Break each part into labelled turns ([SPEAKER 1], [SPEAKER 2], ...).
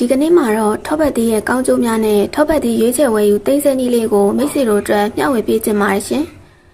[SPEAKER 1] ဒီကနေ့မှာတော့ထောပတ်တီးရဲ့ကောင်းကျိုးများနဲ့ထောပတ်တီးရွေးချယ်ဝယ်ယူသိမ်းဆည်းနည်းလေးကိုမိတ်ဆွေတို့အတွက်မျှဝေပေးခြင်းပါတယ်ရှင်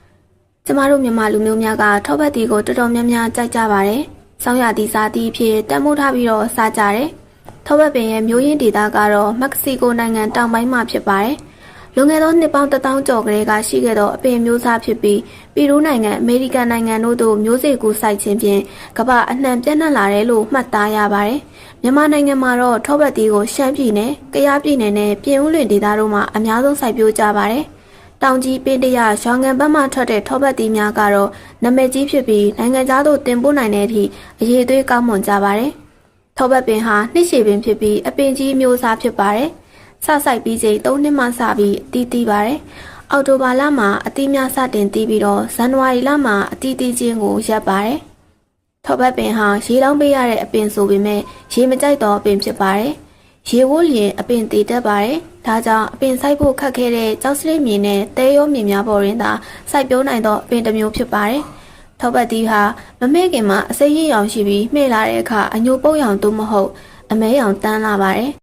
[SPEAKER 1] ။ကျမတို့မြန်မာလူမျိုးများကထောပတ်တီးကိုတော်တော်များများကြိုက်ကြပါတယ်။ဆောင်းရသည့်စားသည့်အဖြစ်တန်မိုးထားပြီးတော့စားကြတယ်။ထောပတ်ပင်ရဲ့မျိုးရင်းဒေသကတော့မက္ကဆီကိုနိုင်ငံတောင်ပိုင်းမှာဖြစ်ပါတယ်။ လွန်ခဲ့သောနှစ်ပေါင်း1000ကျော်ကလေးကရှိခဲ့သောအပင်မျိုးစားဖြစ်ပြီးပီရူးနိုင်ငံအမေရိကန်နိုင်ငံတို့သို့မျိုးစေ့ကူစိုက်ခြင်းဖြင့်ကမ္ဘာအနှံပြန့်နှံ့လာတယ်လို့မှတ်သားရပါတယ်။မြန်မာနိုင်ငံမှာတော့ထောပတ်တီကိုရှမ်းပြည်နယ်၊ကယားပြည်နယ်နဲ့ပြင်ဦးလွင်ဒေသတို့မှာအများဆုံးစိုက်ပျိုးကြပါတယ်။တောင်ကြီးပင်တရရွာငံဘက်မှထွက်တဲ့ထောပတ်တီများကတော့နာမည်ကြီးဖြစ်ပြီးနိုင်ငံခြားသို့တင်ပို့နိုင်တဲ့အထိအရေးသွေးကောင်းမွန်ကြပါတယ်။ထောပတ်ပင်ဟာနှစ်ရှည်ပင်ဖြစ်ပြီးအပင်ကြီးမျိုးစားဖြစ်ပါတယ်။ စစိုက်ပြီးချိန်၃နှစ်မှစပြီးအတီးတီးပါတယ်။အောက်တိုဘာလမှာအတီးများစတင်တီးပြီးတော့ဇန်နဝါရီလမှာအတီးတီးခြင်းကိုရပ်ပါတယ်။ထောပတ်ပင်ဟာရေလောင်းပေးရတဲ့အပင်ဆိုပေမဲ့ရေမကြိုက်တော့အပင်ဖြစ်ပါတယ်။ရေဝိုးလျင်အပင်တည်တတ်ပါတယ်။ဒါကြောင့်အပင်စိုက်ဖို့ခက်ခဲတဲ့ကြောက်စရိတ်မြေနဲ့တဲရောမြေများပေါ်ရင်သာစိုက်ပျိုးနိုင်သောအပင်တစ်မျိုးဖြစ်ပါတယ်။ထောပတ်တီးဟာမမဲခင်မှာအစိမ်းရရောင်ရှိပြီးမှဲ့လာတဲ့အခါအညိုပုတ်ရောင်သို့မဟုတ်အမဲရောင်တန်းလာပါတယ်။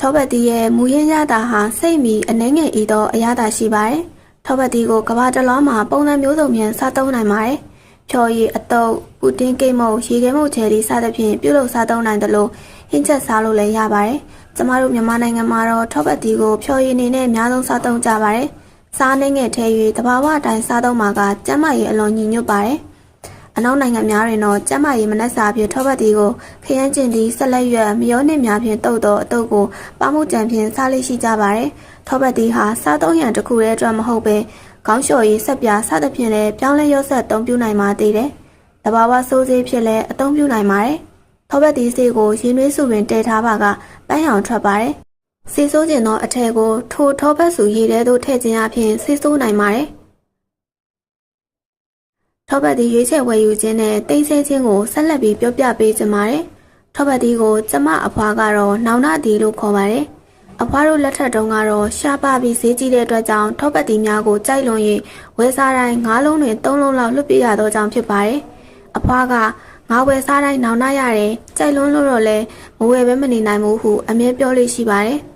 [SPEAKER 1] ထောပတ်တီးရဲ့မူရင်းရတာဟာစိတ်မီအနှဲငယ်ဤသောအရသာရှိပါတယ်။ထောပတ်တီးကိုကဘာတလောမှာပုံစံမျိုးစုံဖြင့်စားသုံးနိုင်ပါတယ်။ဖြော်ရည်အတုပ်ပူတင်ကိတ်မုတ်ရေခဲမုတ်ချယ်ဒီစသဖြင့်ပြုလုပ်စားသုံးနိုင်တယ်လို့ဟင်းချက်စားလို့လည်းရပါတယ်။ကျမတို့မြန်မာနိုင်ငံမှာတော့ထောပတ်တီးကိုဖြော်ရည်အနေနဲ့အများဆုံးစားသုံးကြပါတယ်။စားနှင်းငယ်ထဲ၍တဘာဝအတိုင်းစားသုံးမှာကကျန်းမာရေးအလွန်ညီညွတ်ပါတယ်။ အနောက်နိုင်ငံများတွင်တော့ကျန်းမာရေးမနက်စာဖြင့်ထောပတ်တီကိုခရမ်းကျင်သည့်ဆက်လက်ရွက်မယောနစ်များဖြင့်တုပ်သောအတုပ်ကိုပေါမှုကြံဖြင့်စားလိရှိကြပါတယ်။ထောပတ်တီဟာစားသုံးရန်တစ်ခုတည်းအတွက်မဟုတ်ဘဲခေါင်းလျှော်ရည်ဆက်ပြားစသဖြင့်လည်းပြောင်းလဲရော့ဆက်အသုံးပြုနိုင်ပါသေးတယ်။တဘာဝစိုးစေးဖြစ်လည်းအသုံးပြုနိုင်ပါတယ်။ထောပတ်တီစေးကိုရင်းနှွေးစုတွင်တည်ထားပါကပန်းရောင်ထွက်ပါတယ်။စီဆိုးကျင်သောအထည်ကိုထိုထောပတ်စုရည်ထဲသို့ထည့်ခြင်းအပြင်စီဆိုးနိုင်ပါတယ်။ ထောပတ်တီရွေးချယ်ဝယ်ယူခြင်းနဲ့တိတ်ဆဲခြင်းကိုဆက်လက်ပြီးပြောပြပေးကြပါမယ်။ထောပတ်တီကိုကျမအဖွားကတော့နောင်နာတီလို့ခေါ်ပါတယ်။အဖွားတို့လက်ထက်တုန်းကတော့ရှားပါပြီးဈေးကြီးတဲ့အတွက်ကြောင့်ထောပတ်တီများကိုကြိုက်လွန်၍ဝယ်စားတိုင်း၅လုံးတွင်၃လုံးလောက်လွတ်ပြရသောကြောင့်ဖြစ်ပါတယ်။အဖွားကငါဝယ်စားတိုင်းနောင်နာရတယ်ကြိုက်လွန်းလို့တော့လဲမဝယ်ဘဲမနေနိုင်ဘူးဟုအမြဲပြောလို့ရှိပါတယ်။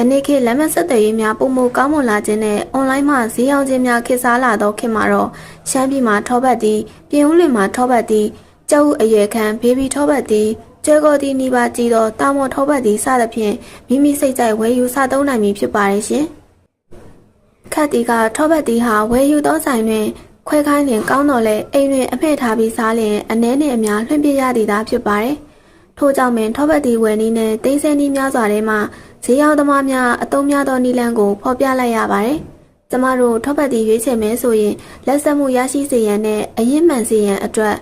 [SPEAKER 1] ယနေ့ခေတ်လက်မှတ်ဆက်သွယ်ရေးများပုံမကောင်းမွန်လာခြင်းနဲ့အွန်လိုင်းမှာဈေးရောင်းခြင်းများခေတ်စားလာသောခေတ်မှာတော့ရှမ်းပြည်မှာထောပတ်သည်ပြင်ဦးလွင်မှာထောပတ်သည်ကျောက်ဥအရွယ်ခံဘေဘီထောပတ်သည်ကျဲကောတီနီပါကြည်သောတာမော်ထောပတ်သည်စသဖြင့်မိမိစိတ်ကြိုက်ဝယ်ယူစားသုံးနိုင်မည်ဖြစ်ပါရဲ့ရှင်။ခတ်တီကထောပတ်သည်ဟာဝယ်ယူသောဆိုင်တွင်ခွဲခိုင်းရင်ကောင်းတော်လဲအိမ်တွင်အမဲ့ထားပြီးစားလျင်အနှဲနှင့်အများလွှင့်ပြရသည်သာဖြစ်ပါတယ်။ ထို့ကြောင့်ပင်ထောပတ်တီဝယ်နည်းနဲ့တိန်းစဲနည်းများစွာထဲမှဈေးရောက်သမားများအသုံးများသောနီလန်ကိုဖော်ပြလိုက်ရပါတယ်။ကျမတို့ထောပတ်တီရွေးချယ်မယ်ဆိုရင်လက်ဆက်မှုရရှိစေရန်နဲ့အရင်မှန်စေရန်အတွက်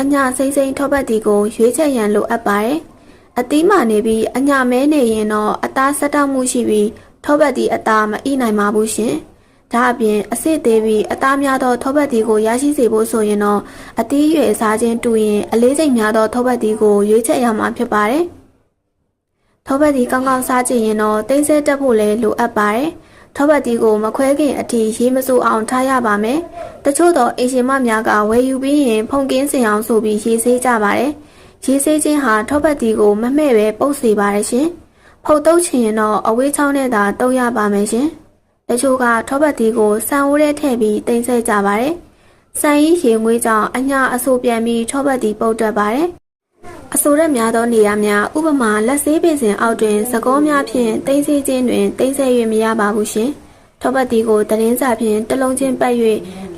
[SPEAKER 1] အညာစိမ့်စိမ့်ထောပတ်တီကိုရွေးချယ်ရန်လိုအပ်ပါတယ်။အသီးမှနေပြီးအညာမဲနေရင်တော့အသားဆက်တောက်မှုရှိပြီးထောပတ်တီအသားမအီးနိုင်ပါဘူးရှင်။ ဒါအပြင်အစစ်သေးပြီးအသားများသောထောပတ်တီကိုရရှိစေဖို့ဆိုရင်တော့အသီးရွယ်စားခြင်းတူရင်အလေးချိန်များသောထောပတ်တီကိုရွေးချယ်ရမှာဖြစ်ပါတယ်။ထောပတ်တီကောင်းကောင်းစားကြည့်ရင်တော့တိတ်ဆဲတက်ဖို့လည်းလိုအပ်ပါတယ်။ထောပတ်တီကိုမခွဲခင်အထိရေးမစိုးအောင်ထားရပါမယ်။တချို့သောအိရှင်မများကဝယ်ယူပြီးရင်ဖုန်ကင်းစင်အောင်ဆိုပြီးရေးဆေးကြပါတယ်။ရေးဆေးခြင်းဟာထောပတ်တီကိုမမဲ့ပဲပုတ်စေပါတယ်ရှင်။ဖုတ်တုပ်ချင်ရင်တော့အဝေးချောင်းနဲ့သာတုပ်ရပါမယ်ရှင်။ တချို့ကထောပတ်တီကိုစံဝိုးထဲထည့်ပြီးတင်ဆက်ကြပါတယ်။စံရီရေငွေးကြောင့်အညာအဆိုပြန်ပြီးထောပတ်တီပုတ်တတ်ပါတယ်။အဆိုရက်များသောနေရာများဥပမာလက်ဆေးပင်စဉ်အောက်တွင်သကောများဖြင့်တိမ့်စေခြင်းတွင်တိမ့်ဆဲ၍မရပါဘူးရှင်။ထောပတ်တီကိုတရင်စာဖြင့်တလုံးချင်းပတ်၍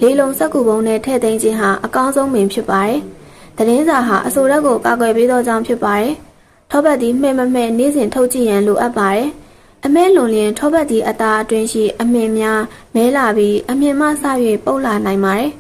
[SPEAKER 1] လေးလုံးစက်ကူပုံနဲ့ထည့်သိမ်းခြင်းဟာအကောင်းဆုံးပင်ဖြစ်ပါတယ်။တရင်စာဟာအဆိုရက်ကိုကာကွယ်ပေးသောကြောင့်ဖြစ်ပါတယ်။ထောပတ်တီမှဲ့မမှဲ့နေ့စဉ်ထုတ်ကြည့်ရန်လိုအပ်ပါတယ်။ အမဲလွန်လျင်ထောပတ်တီအသားအတွင်းရှိအမြင်များမဲလာပြီးအမြင်မှစ၍ပုတ်လာနိုင်ပါတယ်။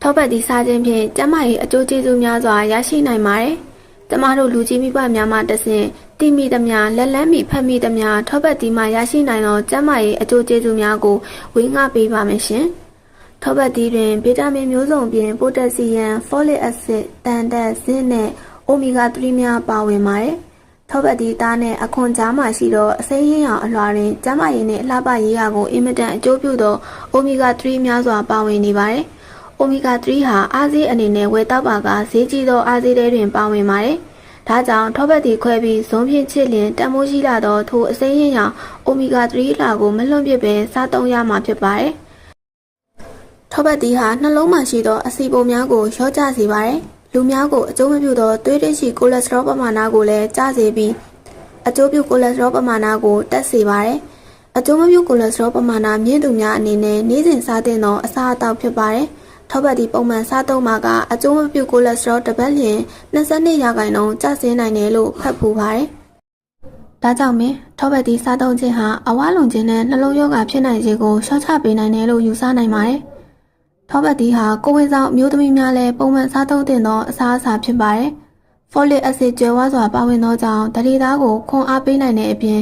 [SPEAKER 1] ထောပတ်သည့်စားခြင်းဖြင့်ကျမ၏အကျိုးကျေးဇူးများစွာရရှိနိုင်ပါတယ်။ကျမတို့လူကြီးမိဘများမှတဆင့်တိမိသမျှလက်လန်းမိဖက်မိသမျှထောပတ်သည့်မှရရှိနိုင်သောကျမ၏အကျိုးကျေးဇူးများကိုဝေငှပေးပါမယ်ရှင်။ထောပတ်သည့်တွင်ဗီတာမင်မျိုးစုံပြင်ပိုတက်ဆီယမ်၊ဖောလစ်အက်ဆစ်၊တန်တက်၊ဇင်းနဲ့အိုမီဂါ3များပါဝင်ပါတယ်။ ထောပတ်သည့်သားနဲ့အခွန်ကြားမှရှိသောအစိမ်းရင်းအောင်အလွှာတွင်ကျမရည်နှင့်အလှပရေးရာကိုအင်မတန်အကျိုးပြုသောအိုမီဂါ3များစွာပါဝင်နေပါတယ်။အိုမီဂါ3ဟာအားဆေးအနေနဲ့ဝယ်တောက်ပါကဈေးကြီးသောအားဆေးတွေတွင်ပါဝင်ပါတယ်။ဒါကြောင့်ထောပတ်တီခွဲပြီးဇွန်ဖြင့်ချစ်လျင်တန်မိုးရှိလာသောထိုအစိမ်းရင်ရောင်အိုမီဂါ3လာကိုမလွန့်ပစ်ပဲစားသုံးရမှာဖြစ်ပါတယ်။ထောပတ်တီဟာနှလုံးမှာရှိသောအဆီပုံများကိုလျော့ကျစေပါတယ်။ လူများကိုအကျိုးမပြုသောသွေးတွင်းရှိကိုလက်စထရောပမာဏကိုလည်းကျစေပြီးအကျိုးပြုကိုလက်စထရောပမာဏကိုတက်စေပါတယ်။အကျိုးမပြုကိုလက်စထရောပမာဏမြင့်သူများအနေနဲ့နေ့စဉ်စားသင့်သောအစာအသောက်ဖြစ်ပါတယ်။ထောပတ်တီပုံမှန်စားသုံးမှာကအကျိုးမပြုကိုလက်စထရောတစ်ပတ်လျင်22ရာခိုင်နှုန်းကျဆင်းနိုင်တယ်လို့ဖတ်ဖူးပါတယ်။ဒါကြောင့်မင်းထောပတ်တီစားသုံးခြင်းဟာအဝါလုံခြင်းနဲ့နှလုံးရောဂါဖြစ်နိုင်ခြေကိုရှော့ချပေးနိုင်တယ်လို့ယူဆနိုင်ပါတယ်။ ထောပတ်တီဟာကိုယ်ဝင်ဆောင်အမျိုးသမီးများလည်းပုံမှန်စားသုံးသင့်သောအစားအစာဖြစ်ပါတယ်။ folic acid ကျွဲဝါးစွာပါဝင်သောကြောင့်တတိသားကိုခွန်အားပေးနိုင်တဲ့အပြင်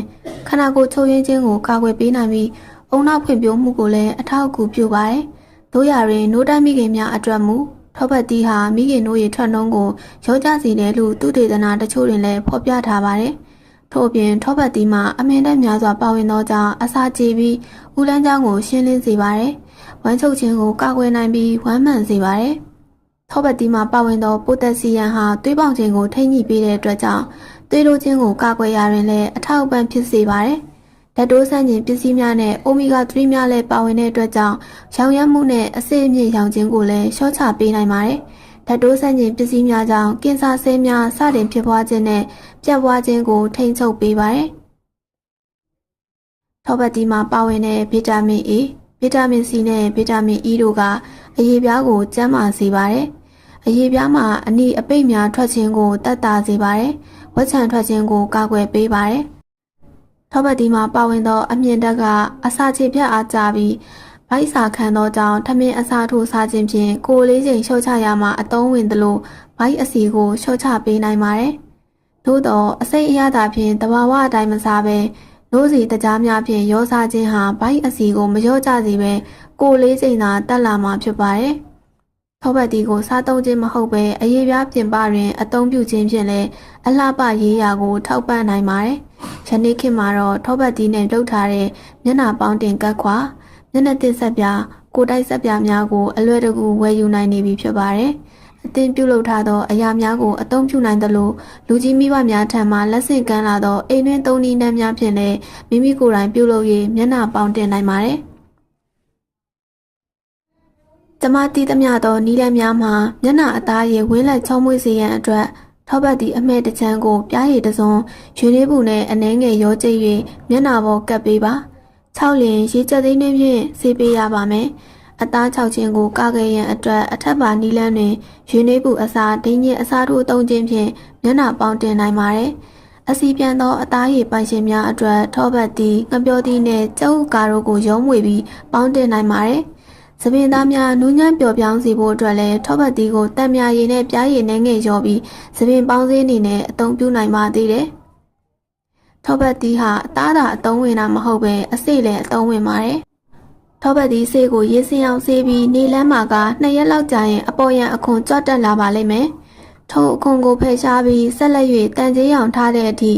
[SPEAKER 1] ခန္ဓာကိုယ်ချုပ်ရင်းခြင်းကိုကာကွယ်ပေးနိုင်ပြီးအုံနောက်ဖွံ့ဖြိုးမှုကိုလည်းအထောက်အကူပြုပါတယ်။တို့ရရင်နိုးတိုက်မိခင်များအတွက်မူထောပတ်တီဟာမိခင်တို့ရဲ့ထွက်နှုံးကိုရောကြစေတယ်လို့သူတေသနာတချို့တွင်လည်းဖော်ပြထားပါတယ်။ ထို့အပြင်ထောပတ်တီမှာအမင်းတက်များစွာပါဝင်သောကြောင့်အစာကြေပြီးဦးလန်းချောင်းကိုရှင်းလင်းစေပါတယ်။ဝမ်းချုပ်ခြင်းကိုကာကွယ်နိုင်ပြီးဝမ်းမှန်စေပါတယ်။ထောပတ်တီမှာပါဝင်သောပိုတက်ဆီယမ်ဟာသွေးပေါင်ခြင်းကိုထိန်းညှိပေးတဲ့အတွက်ကြောင့်သွေးလိုခြင်းကိုကာကွယ်ရာတွင်လည်းအထောက်အပံ့ဖြစ်စေပါတယ်။ဓာတ်တိုးဆန့်ကျင်ပစ္စည်းများနဲ့အိုမီဂါ3များလည်းပါဝင်တဲ့အတွက်ကြောင့်ရောင်ရမ်းမှုနဲ့အဆိပ်အမြင့်ရောင်ခြင်းကိုလည်းလျှော့ချပေးနိုင်ပါတယ်။ဓာတ်တိုးဆန့်ကျင်ပစ္စည်းများကြောင့်ကင်ဆာဆေးများစတင်ဖြစ်ပွားခြင်းနဲ့ ပြတ်ပွားခြင်းကိုထိန်းချုပ်ပေးပါတယ်။ထောပတ်တီမှာပါဝင်တဲ့ဗီတာမင် A ဗီတာမင် C နဲ့ဗီတာမင် E တို့ကအရေးပြားကိုကျန်းမာစေပါတယ်။အရေးပြားမှာအနီအပိတ်များထွက်ခြင်းကိုတတ်တာစေပါတယ်။ဝက်ချံထွက်ခြင်းကိုကာကွယ်ပေးပါတယ်။ထောပတ်တီမှာပါဝင်သောအမြင့်တက်ကအစာချေဖြတ်အားကြပြီးဗိုက်စာခံသောကြောင့်ထမင်းအစာထိုးစားခြင်းဖြင့်ကိုယ်လေးချိန်လျှော့ချရမှာအသုံးဝင်သလိုဗိုက်အစီကိုလျှော့ချပေးနိုင်ပါတယ်။ သို့သောအစိတ်အရသာဖြင့်တဘာဝအတိုင်းမစားဘဲနိုးစီတကြားများဖြင့်ရောစားခြင်းဟာဘိုက်အစီကိုမလျော့ကျစေဘဲကိုယ်လေးချိန်သာတက်လာမှာဖြစ်ပါတယ်။ထောပတ်တီကိုစားသုံးခြင်းမဟုတ်ဘဲအရေးပြားပြင်ပတွင်အသုံးပြုခြင်းဖြင့်လည်းအလှပရေးရာကို ထောက်ပံ့နိုင်ပါတယ်။ယနေ့ခေတ်မှာတော့ထောပတ်တီနဲ့လှုပ်ထားတဲ့မျက်နှာပေါင်းတင်ကတ်ခွာမျက်နှာသစ်ဆက်ပြားကိုတိုက်ဆက်ပြားများကိုအလွယ်တကူဝယ်ယူနိုင်နေပြီဖြစ်ပါတယ်။ အသင်ပြုလုပ်ထားသောအရာများကိုအသုံးပြုနိုင်သလိုလူကြီးမိဘများထံမှလက်ဆင့်ကမ်းလာသောအိမ်တွင်းသုံးနည်းနှံများဖြင့်လည်းမိမိကိုယ်တိုင်ပြုလုပ်၍မျက်နှာပေါင်းတင်နိုင်ပါတယ်။ကျမတည်သမျှသောနီးလန်းများမှာမျက်နှာအသားရည်ဝင်းလက်ချုံမွေးစေရန်အတွက်ထောပတ်သည့်အမဲတစ်ချမ်းကိုပြားရည်တစ်စုံရွှေလေးပူနဲ့အနှဲငယ်ရောကျိတ်၍မျက်နှာပေါ်ကပ်ပေးပါ6လင်ရေချက်သိန်းနှင်းဖြင့်ဆေးပေးရပါမယ် အသား6ချင်းကိုကာကယ်ရန်အတွက်အထက်ပါနီးလန်းတွင်ရွှေလေးပူအစာဒိင်းချင်းအစာထိုးသုံးခြင်းဖြင့်မျက်နှာပေါင်းတင်နိုင်ပါတယ်အစီပြန်သောအသားရည်ပိုင်ရှင်များအတွက်ထောပတ်သည့်ငပြောသည့်နှင့်ကျုပ်ကာတို့ကိုရုံးမွေပြီးပေါင်းတင်နိုင်ပါတယ်။သပင်သားများနူးညံ့ပျော်ပြောင်းစေဖို့အတွက်လည်းထောပတ်သီးကိုတံမြာရည်နဲ့ပြားရည်နဲ့ငယ်ရောပြီးသပင်ပေါင်းစည်းအနေနဲ့အသုံးပြုနိုင်ပါသေးတယ်။ထောပတ်သီးဟာအသားသာအသုံးဝင်တာမဟုတ်ပဲအစိတ်လည်းအသုံးဝင်ပါတယ်။ ထောပတ်သီးဆေးကိုရေးစင်အောင်ဆေးပြီးနေလန်းမှာကနှစ်ရက်လောက်ကြာရင်အပေါ်ရန်အခွန်ကြွတက်လာပါလိမ့်မယ်။ထုံအခွန်ကိုဖယ်ရှားပြီးဆက်လက်၍တန်ကြေးရောင်ထားတဲ့အထိ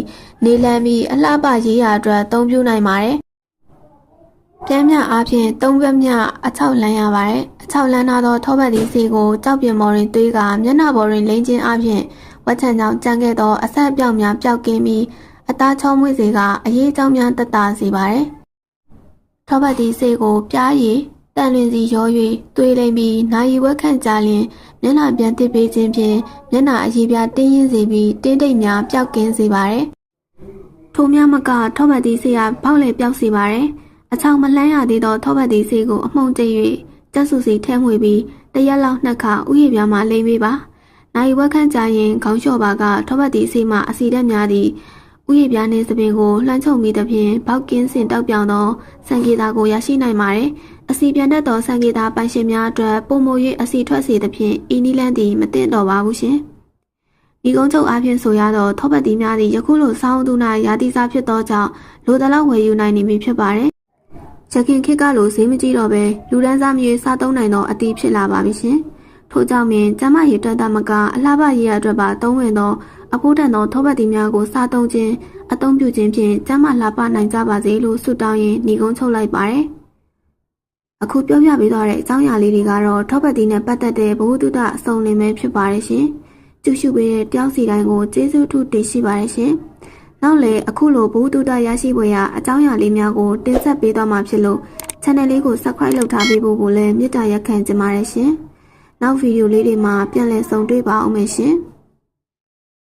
[SPEAKER 1] နေလန်းပြီးအလှပရေးရာအတွက်အသုံးပြုနိုင်ပါတယ်။ပြမ်းမြအားဖြင့်သုံးဘက်မြအချောက်လန်းရပါတယ်။အချောက်လန်းထားသောထောပတ်သီးစီကိုကြောက်ပြင်းမော်တွင်သွေးကမျက်နှာပေါ်တွင်လိမ့်ခြင်းအားဖြင့်ဝက်ချံကြောင့်ကြံခဲ့သောအဆက်အပြောက်များပျောက်ကင်းပြီးအသားချောမွေ့စေကအရေးကြောင်းများတက်တာစေပါတယ်။ ထောပတ်သီးစီကိုပြားရည်တန်လွင်စီရော၍သွေးလိမ့်ပြီးနာယီဝက်ခန့်ကြလျင်မျက်နှာပြန်တစ်ပေးခြင်းဖြင့်မျက်နှာအရေးပြားတင်းရင်းစေပြီးတင်းတိတ်များပျောက်ကင်းစေပါတယ်။ထိုများမကထောပတ်သီးစီကပေါက်လေပျောက်စေပါတယ်။အချောင်မလှမ်းရသေးသောထောပတ်သီးဆေးကိုအမှုန်ကျ၍ကျက်စုစီထဲမှွေပြီးတရက်လောက်နှစ်ခါဥယျာဉ်ပြားမှလိမ့်ပေးပါ။နိုင်ဝက်ခန့်ကြရင်ခေါင်းလျှော့ပါကထောပတ်သီးဆေးမှအစီဓာတ်များသည့် ဥယျာဉ်ပြားနှင့်သပင်ကိုလှမ်းချုပ်မိသဖြင့်ဘောက်ကင်းစင်တောက်ပြောင်သောစံကေတာကိုရရှိနိုင်ပါတယ်။အစီပြန်တတ်သောစံကေတာပိုင်ရှင်များအတွက်ပုံမ၍အစီထွက်စေသဖြင့်ဤနီလန်းသည်မတင်တော်ပါဘူးရှင်။ဒီကုန်းချုပ်အားဖြင့်ဆိုရသောထောပတ်သီးများသည်ယခုလိုစောင်းသူနာရာသီစားဖြစ်သောကြောင့်လိုတလောက်ဝယ်ယူနိုင်နေပြီဖြစ်ပါတယ်ရခင်ခေတ်ကလိုဈေးမကြီးတော့ပဲလူဒန်းစားမြေစားသုံးနိုင်သောအသည့်ဖြစ်လာပါပြီရှင်။ထို့ကြောင့်ပင်ကျမရေတွက်တာမကအလှပရေးရအတွက်ပါသုံးဝင်သော အဖိုးတန်သောထောပတ်တီများကိုစားသုံးခြင်းအသုံးပြုခြင်းဖြင့်ကျမလှပနိုင်ကြပါစေလို့ဆုတောင်းရင်းညီကုန်းချုပ်လိုက်ပါတယ်။အခုပြောပြပေးသွားတဲ့အကြောင်းအရာလေးတွေကတော့ထောပတ်တီနဲ့ပတ်သက်တဲ့ဘ ഹു တုတအစုံလင်ပဲဖြစ်ပါတယ်ရှင်။ကြည့်ရှုပေးတဲ့တယောက်စီတိုင်းကိုကျေးဇူးထူးတင်ရှိပါတယ်ရှင်။နောက်လည်းအခုလိုဘုဒ္ဓတရရှိပွဲရာအကြောင်းအရာလေးများကိုတင်ဆက်ပေးသွားမှာဖြစ်လို့ channel လေးကို subscribe လုပ်ထားပေးဖို့ကိုလည်းမေတ္တာရက်ခံချင်ပါတယ်ရှင်။နောက်ဗီဒီယိုလေးတွေမှာပြန်လည်ဆုံတွေ့ပါအောင်မယ်ရှင်။